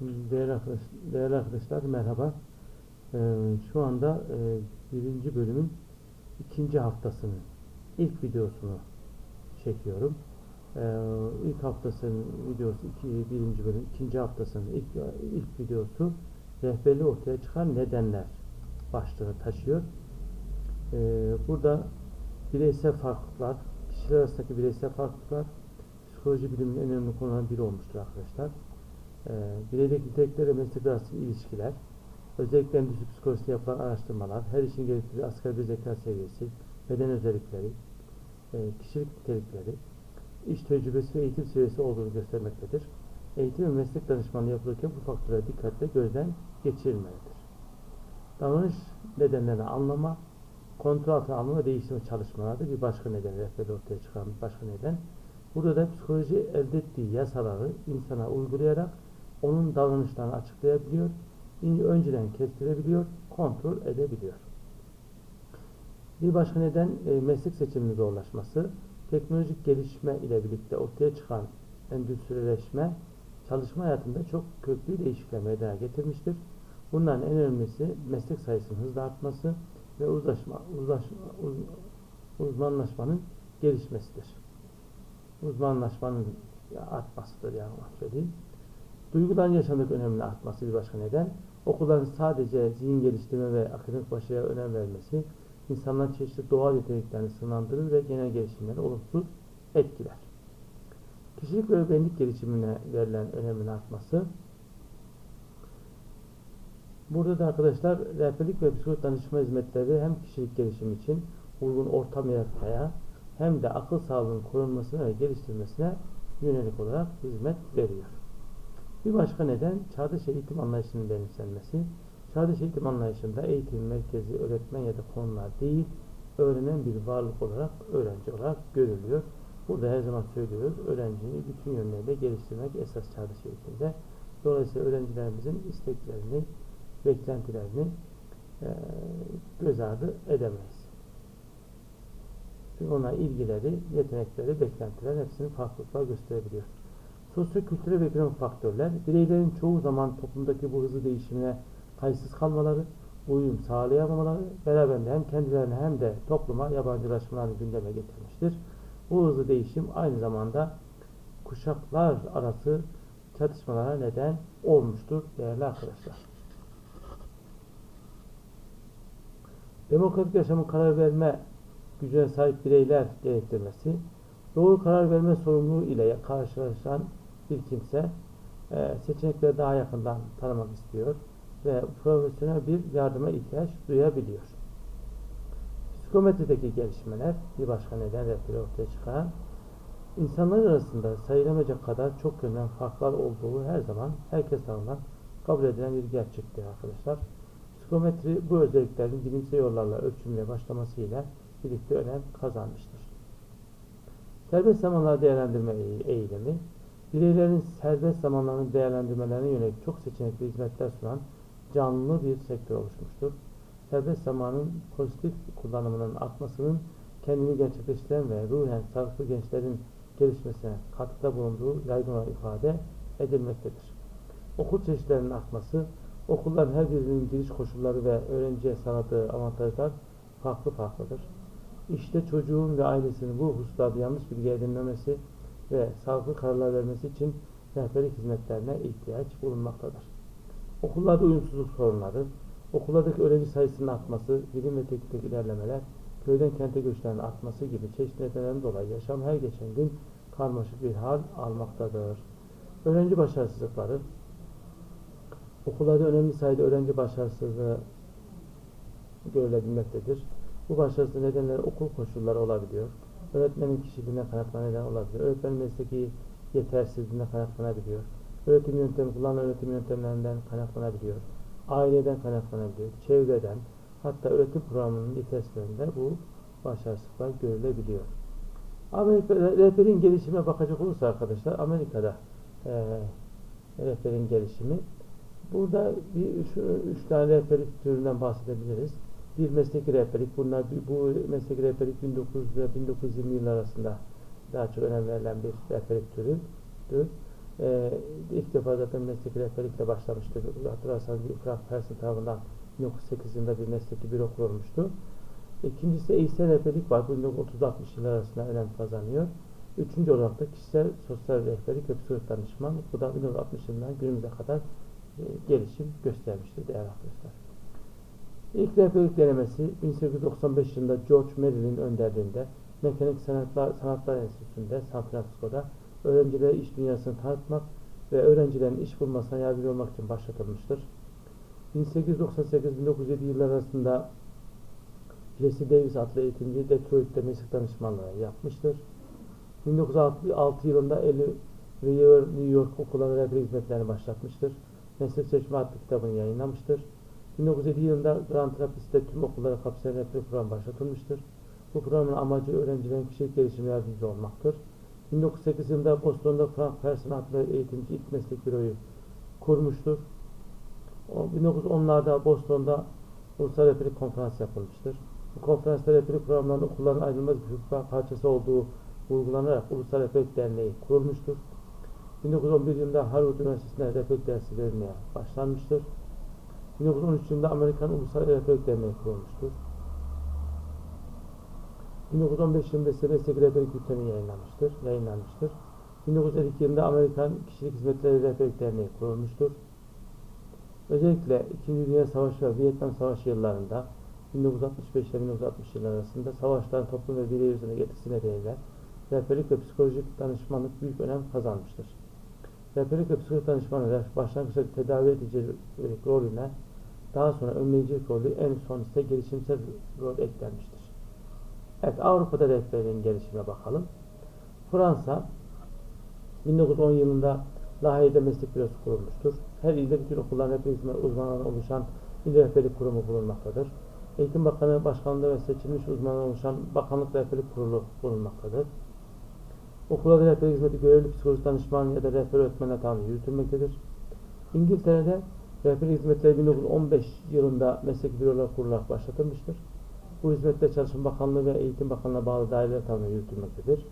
Değerli, arkadaş, değerli arkadaşlar merhaba. Ee, şu anda e, birinci bölümün ikinci haftasını, ilk videosunu çekiyorum. Ee, ilk haftasının videosu, birinci bölüm, ikinci haftasının ilk, ilk videosu rehberliği ortaya çıkan nedenler başlığını taşıyor. Ee, burada bireysel farklılıklar, kişiler arasındaki bireysel farklılıklar psikoloji biliminin en önemli konularından biri olmuştur arkadaşlar. Ee, bireydeki nitelikler ve meslek arası ilişkiler, özellikle endüstri psikolojisinde yapılan araştırmalar, her işin gerektirdiği asgari bir zeka seviyesi, beden özellikleri, e, kişilik nitelikleri, iş tecrübesi ve eğitim seviyesi olduğunu göstermektedir. Eğitim ve meslek danışmanlığı yapılırken bu faktörler dikkatle gözden geçirilmelidir. Davranış nedenlerini anlama, kontrol altına alma ve değiştirme çalışmaları bir başka neden, rehberde ortaya çıkan bir başka neden. Burada da psikoloji elde ettiği yasaları insana uygulayarak onun davranışlarını açıklayabiliyor, önceden kestirebiliyor, kontrol edebiliyor. Bir başka neden e, meslek seçiminin zorlaşması, teknolojik gelişme ile birlikte ortaya çıkan endüstrileşme çalışma hayatında çok köklü değişiklikler meydana getirmiştir. Bunların en önemlisi meslek sayısının hızla artması ve uzlaşma, uzlaşma, uz, uzmanlaşmanın gelişmesidir. Uzmanlaşmanın artmasıdır yani söyleyeyim. Duyguların yaşamdaki önemli artması bir başka neden. Okulların sadece zihin geliştirme ve akademik başarıya önem vermesi, insanların çeşitli doğal yeteneklerini sınırlandırır ve genel gelişimleri olumsuz etkiler. Kişilik ve benlik gelişimine verilen önemin artması. Burada da arkadaşlar rehberlik ve psikolojik danışma hizmetleri hem kişilik gelişimi için uygun ortam yaratmaya hem de akıl sağlığının korunmasına ve geliştirmesine yönelik olarak hizmet veriyor. Bir başka neden çağdaş eğitim anlayışının benimsenmesi. Çağdaş eğitim anlayışında eğitim merkezi öğretmen ya da konular değil, öğrenen bir varlık olarak, öğrenci olarak görülüyor. Burada her zaman söylüyoruz, öğrenciyi bütün yönleriyle geliştirmek esas çağdaş eğitimde. Dolayısıyla öğrencilerimizin isteklerini, beklentilerini e, göz ardı edemeyiz. Çünkü ona ilgileri, yetenekleri, beklentiler hepsini farklılıklar gösterebiliyor. Sosyo-kültürel ve ekonomik faktörler, bireylerin çoğu zaman toplumdaki bu hızlı değişimine kayıtsız kalmaları, uyum sağlayamamaları, beraberinde hem kendilerine hem de topluma yabancılaşmalarını gündeme getirmiştir. Bu hızlı değişim aynı zamanda kuşaklar arası çatışmalara neden olmuştur değerli arkadaşlar. Demokratik yaşamın karar verme gücüne sahip bireyler gerektirmesi, doğru karar verme sorumluluğu ile karşılaşan bir kimse e, seçenekleri daha yakından tanımak istiyor ve profesyonel bir yardıma ihtiyaç duyabiliyor. Psikometrideki gelişmeler bir başka neden rehberi ortaya çıkaran insanlar arasında sayılamayacak kadar çok yönden farklar olduğu her zaman herkes tarafından kabul edilen bir gerçektir arkadaşlar. Psikometri bu özelliklerin bilimsel yollarla ölçülmeye başlamasıyla birlikte önem kazanmıştır. Serbest zamanlar değerlendirme eğilimi, bireylerin serbest zamanlarını değerlendirmelerine yönelik çok seçenekli hizmetler sunan canlı bir sektör oluşmuştur. Serbest zamanın pozitif kullanımının artmasının kendini gerçekleştiren ve ruhen sağlıklı gençlerin gelişmesine katkıda bulunduğu yaygın olarak ifade edilmektedir. Okul çeşitlerinin artması, okulların her birinin giriş koşulları ve öğrenciye sağladığı avantajlar farklı farklıdır. İşte çocuğun ve ailesinin bu hususlarda yanlış bilgi edinmemesi ve sağlıklı kararlar vermesi için rehberlik hizmetlerine ihtiyaç bulunmaktadır. Okullarda uyumsuzluk sorunları, okullardaki öğrenci sayısının artması, bilim ve teknik ilerlemeler, köyden kente göçlerin artması gibi çeşitli nedenlerden dolayı yaşam her geçen gün karmaşık bir hal almaktadır. Öğrenci başarısızlıkları, okullarda önemli sayıda öğrenci başarısızlığı görülebilmektedir. Bu başarısız nedenleri okul koşulları olabiliyor. Öğretmenin kişiliğine kaynaklanan neden olabiliyor. Öğretmenin mesleki yetersizliğine kaynaklanabiliyor. Öğretim yöntemi, kullanılan öğretim yöntemlerinden kaynaklanabiliyor. Aileden kaynaklanabiliyor. Çevreden, hatta öğretim programının yetersizliğinde bu başarısızlıklar görülebiliyor. Amerika rehberin gelişimine bakacak olursa arkadaşlar Amerika'da e, rehberin gelişimi burada bir şu üç tane rehberlik türünden bahsedebiliriz bir mesleki rehberlik. Bunlar bu mesleki rehberlik 1900 ile 1920 yıllar arasında daha çok önem verilen bir rehberlik türüdür. e, ilk defa zaten mesleki rehberlikle başlamıştı. Hatırlarsanız bir Frank Persson tarafından 1908 yılında bir mesleki büro kurulmuştu. İkincisi eğitsel rehberlik var. Bu 1930-60 yıllar arasında önem kazanıyor. Üçüncü olarak da kişisel sosyal rehberlik ve psikolojik danışmanlık. Bu da 1960 yılından günümüze kadar e, gelişim göstermiştir değerli arkadaşlar. İlk rehberlik denemesi 1895 yılında George Merrill'in önderliğinde Mekanik Sanatlar, Sanatlar Enstitüsü'nde San Francisco'da öğrencilere iş dünyasını tanıtmak ve öğrencilerin iş bulmasına yardımcı olmak için başlatılmıştır. 1898-1907 yıllar arasında Jesse Davis adlı eğitimci Detroit'te meslek danışmanlığı yapmıştır. 1906 yılında Ellie River New York okullarına rehberlik hizmetlerini başlatmıştır. Meslek Seçme adlı kitabını yayınlamıştır. 1907 yılında Grand Rapids'te tüm okulları kapsayan rehberlik programı başlatılmıştır. Bu programın amacı öğrencilerin kişilik gelişimi yardımcı olmaktır. 1908 yılında Boston'da Frank Persson adlı eğitimci ilk meslek büroyu kurmuştur. 1910'larda Boston'da Ulusal Rehberlik Konferansı yapılmıştır. Bu konferansta rehberlik programlarının okulların ayrılmaz bir parçası olduğu vurgulanarak Ulusal Rehberlik Derneği kurulmuştur. 1911 yılında Harvard Üniversitesi'nde rehberlik dersi verilmeye başlanmıştır. 1913 yılında Amerikan Ulusal Rehberlik Derneği kurulmuştur. 1915 yılında ise meslek rehberlik bülteni yayınlanmıştır, yayınlanmıştır. 1952 yılında Amerikan Kişilik Hizmetleri Rehberlik Derneği kurulmuştur. Özellikle 2. Dünya Savaşı ve Vietnam Savaşı yıllarında 1965 ile 1960 yılları arasında savaşların toplum ve birey üzerine etkisi nedeniyle rehberlik ve psikolojik danışmanlık büyük önem kazanmıştır. Rehberlik ve psikolojik danışmanlık başlangıçta tedavi edici rolüne daha sonra önleyicilik rolü en son ise gelişimsel rol eklenmiştir. Evet Avrupa'da rehberliğin gelişimine bakalım. Fransa 1910 yılında Lahey'de meslek bürosu kurulmuştur. Her ilde bütün okulların rehberlik hizmet uzmanlarından oluşan il rehberlik kurumu bulunmaktadır. Eğitim Bakanı başkanlığında ve seçilmiş uzmanlar oluşan Bakanlık Rehberlik Kurulu bulunmaktadır. Okullarda rehberlik hizmeti görevli psikolojik danışman ya da rehber öğretmenle tanımı yürütülmektedir. İngiltere'de rehberlik hizmetleri 1915 yılında meslek büroları kurularak başlatılmıştır. Bu hizmette Çalışma Bakanlığı ve Eğitim Bakanlığı'na bağlı daireler tarafından yürütülmektedir.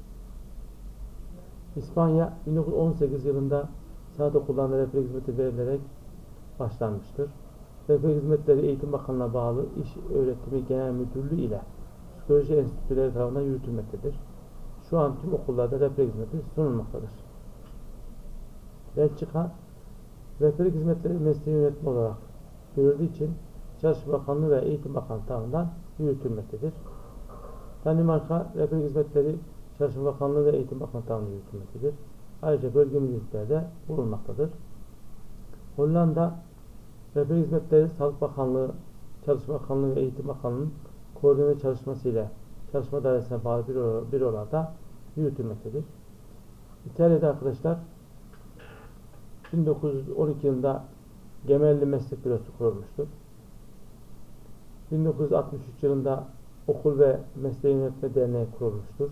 İspanya 1918 yılında sanat okullarında rehberlik hizmeti verilerek başlanmıştır. Rehberlik hizmetleri Eğitim Bakanlığı'na bağlı İş Öğretimi Genel Müdürlüğü ile psikoloji enstitüleri tarafından yürütülmektedir. Şu an tüm okullarda rehberlik hizmeti sunulmaktadır. Belçika rehberlik hizmetleri mesleği yönetimi olarak görüldüğü için Çalışma Bakanlığı ve Eğitim Bakanlığı tarafından yürütülmektedir. Danimarka rehberlik hizmetleri Çalışma Bakanlığı ve Eğitim Bakanlığı tarafından yürütülmektedir. Ayrıca bölge müdürlüklerde bulunmaktadır. Hollanda Rehberlik Hizmetleri Sağlık Bakanlığı, Çalışma Bakanlığı ve Eğitim Bakanlığı'nın koordine çalışmasıyla çalışma dairesine bağlı bir bürolarda yürütülmektedir. İtalya'da arkadaşlar 1912 yılında Gemelli Meslek Bürosu kurulmuştur. 1963 yılında Okul ve Mesleği Yönetme Derneği kurulmuştur.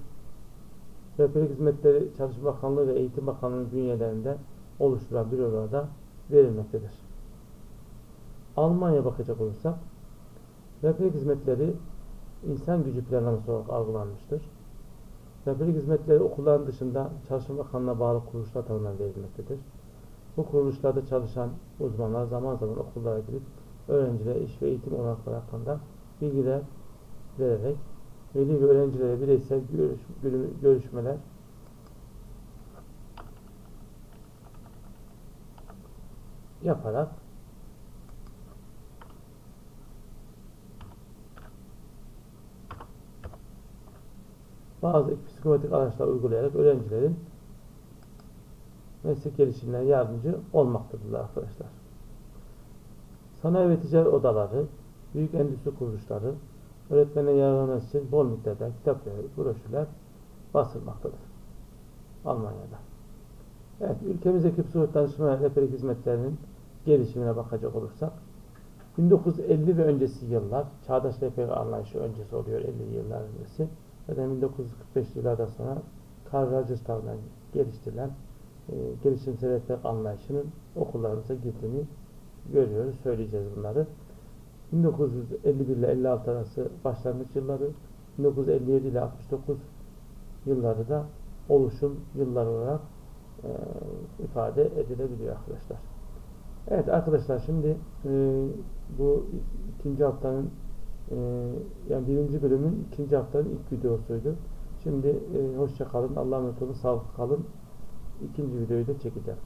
Rehberlik Hizmetleri Çalışma Bakanlığı ve Eğitim Bakanlığı'nın bünyelerinde oluşturan bürolarda verilmektedir. Almanya bakacak olursak rehberlik hizmetleri insan gücü planlaması olarak algılanmıştır. Rehberlik hizmetleri okulların dışında Çalışma Bakanlığı'na bağlı kuruluşlar tarafından verilmektedir. Bu kuruluşlarda çalışan uzmanlar zaman zaman okullara girip öğrencilere iş ve eğitim olanakları hakkında bilgiler vererek veli ve öğrencilere bireysel görüş, görüşmeler yaparak bazı psikometrik araçlar uygulayarak öğrencilerin meslek gelişimine yardımcı olmaktadırlar arkadaşlar. Sanayi ve ticaret odaları, büyük endüstri kuruluşları, öğretmene yararlanması için bol miktarda kitap ve broşürler basılmaktadır. Almanya'da. Evet, ülkemizdeki psikolojik danışma rehberlik hizmetlerinin gelişimine bakacak olursak 1950 ve öncesi yıllar, çağdaş rehberlik anlayışı öncesi oluyor 50 yıllar öncesi. Zaten 1945 yıllardan sonra Karl Rogers tarafından geliştirilen e, gelişimsel rehberlik anlayışının okullarımıza girdiğini görüyoruz, söyleyeceğiz bunları. 1951 ile 56 arası başlangıç yılları, 1957 ile 69 yılları da oluşum yılları olarak e, ifade edilebiliyor arkadaşlar. Evet arkadaşlar şimdi e, bu ikinci haftanın e, yani birinci bölümün ikinci haftanın ilk videosuydu. Şimdi e, hoşça kalın. Allah'a emanet olun. Sağlıklı kalın. İkinci videoyu da çekeceğim.